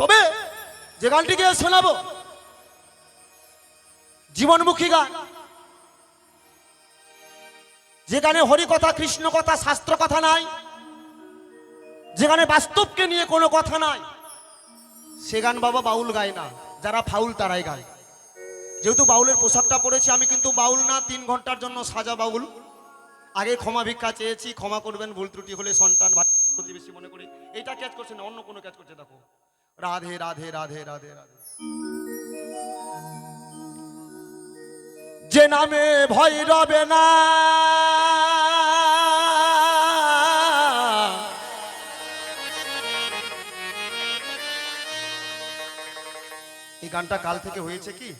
তবে যে গানটিকে শোনাবো, জীবনমুখী গান। যেখানে হরি কথা কৃষ্ণ কথা শাস্ত্র কথা নাই যেখানে বাস্তবকে নিয়ে কোনো কথা নাই, সে গান বাবা বাউল গায় না, যারা ফাউল তারাই গায়। যেহেতু বাউলের পোশাকটা পরেছি, আমি কিন্তু বাউল না, তিন ঘণ্টার জন্য সাজা বাউল। আগে ক্ষমা ভিক্ষা চেয়েছি, ক্ষমা করবেন, ভুল ত্রুটি হলে সন্তান ভাই প্রতিবেশী মনে করি। এইটা ক্যাচ করছে না, অন্য কোনো ক্যাচ করছে, দেখো। রাধে রাধে রাধে রাধে রাধে। যে নামে ভয় রবে না। এই গানটা কাল থেকে হয়েছে কি?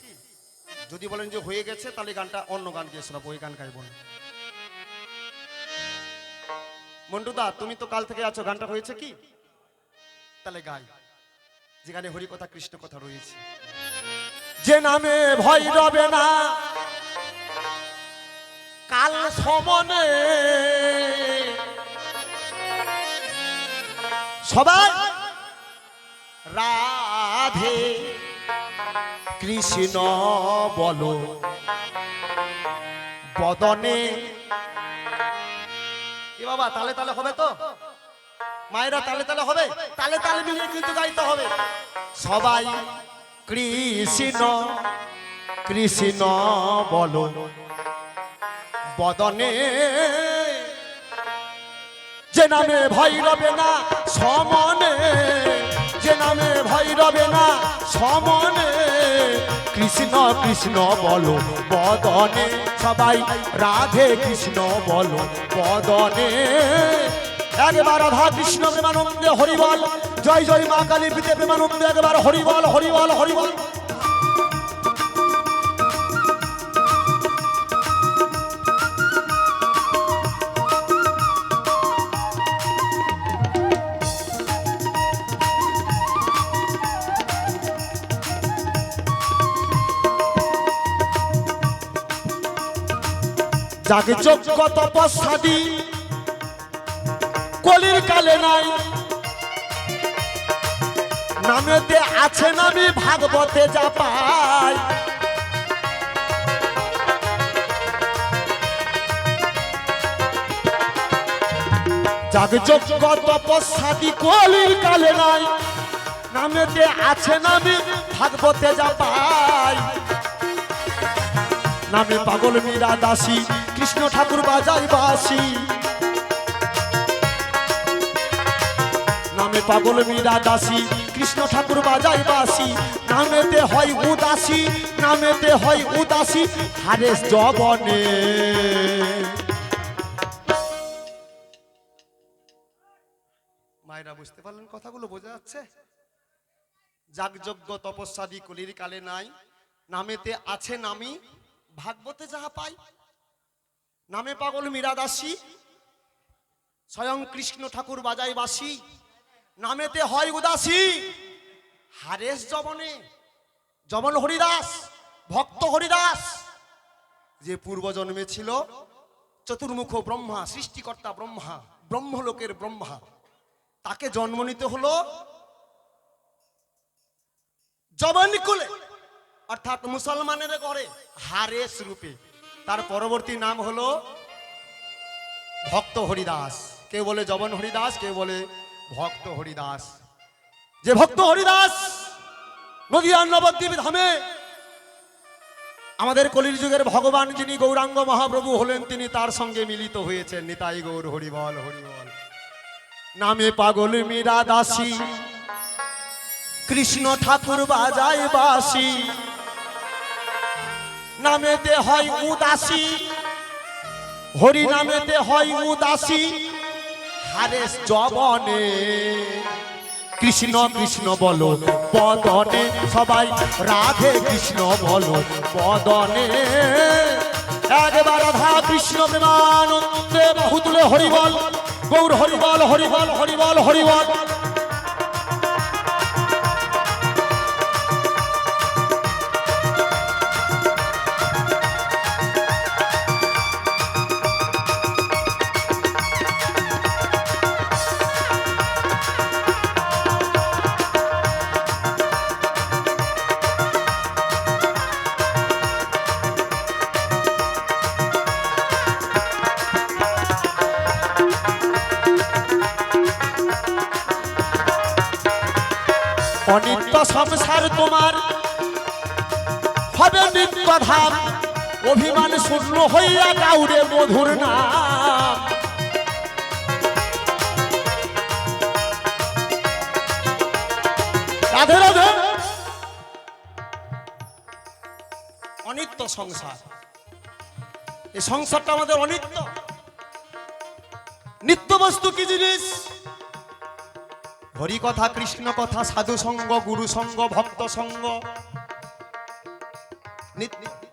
যদি বলেন যে হয়ে গেছে, তাহলে গানটা অন্য গান গিয়ে শোনাবো, ওই গান গাইব না। মন্টুদা, তুমি তো কাল থেকে আছো, গানটা হয়েছে কি? তাহলে গাই। যেখানে হরি কথা কৃষ্ণ কথা রয়েছে। যে নামে ভয় রবে না, কাল সমনে সবাই রাধে কৃষ্ণ বলো, বদনে। এ বাবা, তালে তালে হবে তো? মায়েরা তালে তালে হবে, তালে তালে মিলিয়ে কিন্তু গাইতে হবে। সবাই কৃষ্ণ কৃষ্ণ বলো, বদনে যে নামে ভয় রবে না, সমনে যে নামে ভয় রবে না, সমনে কৃষ্ণ কৃষ্ণ বলো, বদনে সবাই রাধে কৃষ্ণ বলো, বদনে একবার রাধা কৃষ্ণ প্রেমানন্দে হরিবল। জয় জয় মা কালী পিতে প্রেমানন্দে একবার হরিবল হরিবল হরিবল। যাকে যোগ্য তপস্যাদি। কলির কালে নাই। নামেতে আছে নামি ভাগবতে যা পাই। যাকে যোগ্য তপস্যাদি কলির কালে নাই। নামেতে আছে নামি ভাগবতে যা পাই। নামে পাগল মীরা দাসী, কৃষ্ণ ঠাকুর বাজাই বাসি পাগল মীরা দাসী, কৃষ্ণ ঠাকুর বাজাই বাসি, নামেতে হয় উদাসী, নামেতে হয় উদাসী, হারেস জবনে। মায়েরা বুঝতে পারলেন কথাগুলো, বোঝা যাচ্ছে? যাগযজ্ঞ তপস্যাদি কলির কালে নাই, নামেতে আছে নামি, ভাগবতে যাহা পাই। নামে পাগল মীরা দাসী, স্বয়ং কৃষ্ণ ঠাকুর বাজাই বাসি নামেতে হয় উদাসী। হারেস জবনে জবন হরিদাস, ভক্ত হরিদাস। যে পূর্ব জন্মে ছিল চতুর্মুখ ব্রহ্মা, সৃষ্টিকর্তা ব্রহ্মা, ব্রহ্মলোকের ব্রহ্মা। তাকে জন্ম নিতে হলো কুলে, অর্থাৎ মুসলমানের ঘরে হারেস রূপে। তার পরবর্তী নাম হলো ভক্ত হরিদাস। কেউ বলে জবন হরিদাস কেউ বলে ভক্ত হরিদাস। যে ভক্ত হরিদাস, নদিয়ার নবদ্বীপ ধামে আমাদের কলির যুগের ভগবান যিনি গৌরাঙ্গ মহাপ্রভু হলেন, তিনি তার সঙ্গে মিলিত হয়েছেন। নিতাই গৌর হরিবল হরিবল। নামে পাগল মীরা দাসী। কৃষ্ণ ঠাকুর বাজায় বাসি। নামেতে হয় উদাসী। হরি নামেতে হয় উদাসী। হারেস জবনে। কৃষ্ণ কৃষ্ণ বলো পদনে সবাই রাধে কৃষ্ণ বলো পদনে একবার রাধা কৃষ্ণ প্রেমানন্দে হরিবল। গৌর হরিবল হরিবল হরিবল হরিবল। অনিত্য সংসার তোমার। হবে নিত্য ধাম, অভিমান শূন্য হইয়া কাউরে মধুর রাধে। অনিত্য সংসার। এই সংসারটা আমাদের অনিত্য। নিত্য বস্তু কি জিনিস? হরি কথা, কৃষ্ণ কথা, সাধু সঙ্গ, গুরু সঙ্গ, ভক্ত সঙ্গ। নিত্য-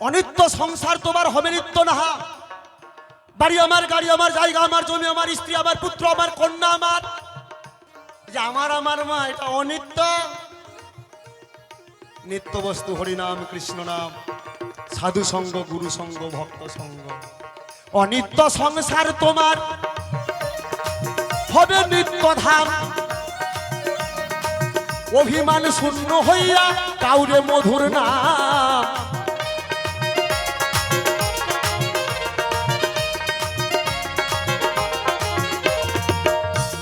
অনিত্য সংসার তোমার হবে নিত্য না বাড়ি আমার, গাড়ি আমার, জায়গা আমার, জমি আমার, স্ত্রী আমার, পুত্র আমার, কন্যা আমার। আমার আমার মা, এটা অনিত্য। নিত্য বস্তু হরিনাম কৃষ্ণ নাম, সাধু সঙ্গ, গুরু সঙ্গ, ভক্ত সঙ্গ। অনিত্য সংসার তোমার। হবে নিত্য ধাম অভিমান শূন্য হইয়া কাউরে মধুর না।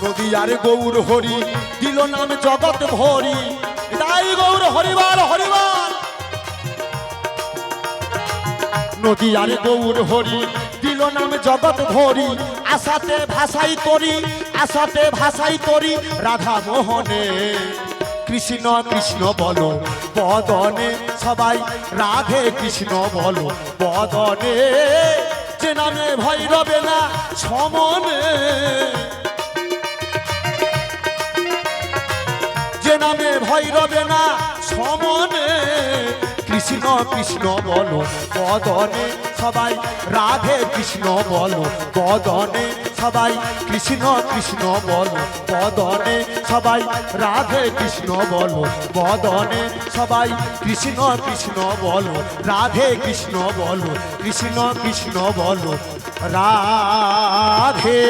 নদী গৌর হরি, দিল নাম জগৎ ভরি। তাই গৌর হরিবার হরিবার। নদী গৌর হরি, দিল নাম জগৎ ভরি। আশাতে ভাষাই তরি আশাতে ভাষাই তরি রাধা মোহনে। কৃষ্ণ কৃষ্ণ বলো, বদনে সবাই রাধে কৃষ্ণ বলো, বদনে। যে নামে ভয় রবে না, সমনে। যে নামে ভয় রবে না, সমনে। কৃষ্ণ কৃষ্ণ বলো, বদনে সবাই, রাধে কৃষ্ণ বলো, বদনে সবাই, কৃষ্ণ কৃষ্ণ বলো, বদনে সবাই, রাধে কৃষ্ণ বলো, বদনে সবাই, কৃষ্ণ কৃষ্ণ বলো, রাধে কৃষ্ণ বলো, কৃষ্ণ কৃষ্ণ বলো, রাধে।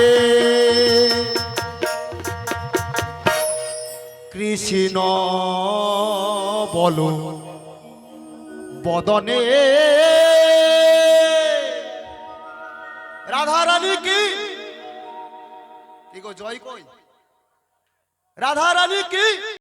কৃষ্ণ বলো, বদনে রাধা রানী কি জয় কই? রাধা রানী কি?